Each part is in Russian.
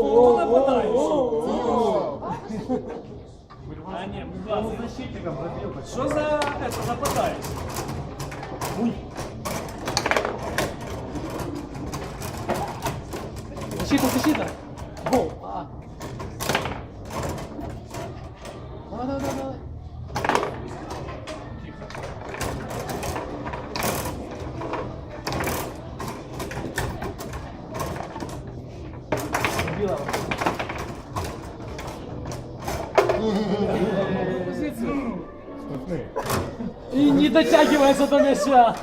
О, нападаючий. А, будь ласка. защитником забил. Що за это, нападаючий? Защита, защита. Гол. А. Давай, давай, давай, давай. Позицию. И не дотягивается до мяча.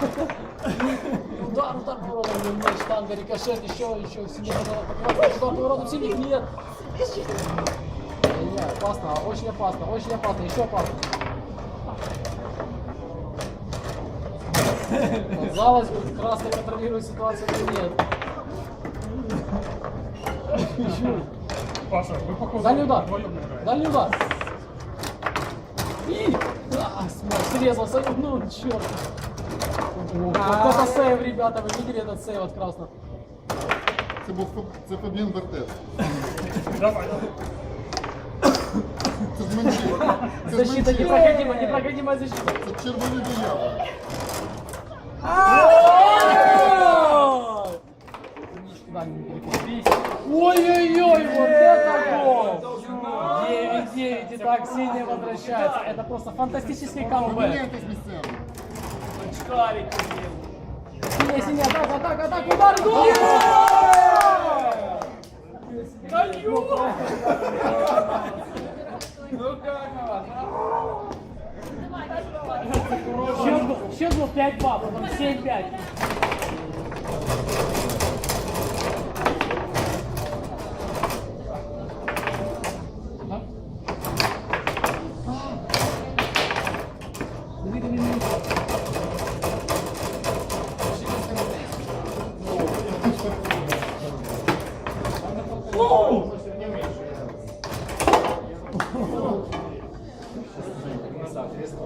Удар, удар поворотом, мяч, штанга, рикошет, еще, еще, сильно удар поворотом, сильных нет. Не, опасно, очень опасно, очень опасно, еще опасно. Казалось бы, красный контролирует ситуацию, но нет. Паша, вы походу Дальний удар, вдвоем играете. дальний удар. И, а, смог, срезался, ну, черт. Вот это сейв, ребята, вы видели этот сейв от красного? Це був Фаб- це Фабіан Бертес. Давай, давай. Це з Манчі. Це з Защита Манчі. непроходимая, непроходимая защита. Це червоний диявол. Ой-ой-ой, вот это гол! 9-9, и так сильно возвращается. Это просто фантастический камбэк. Поміняйтесь місцями. Очкарик. Синяя, синяя, атака, атака, атака, удар, гол! Счет был, счет был 5-2, потом 7-5. Воу! Интересно.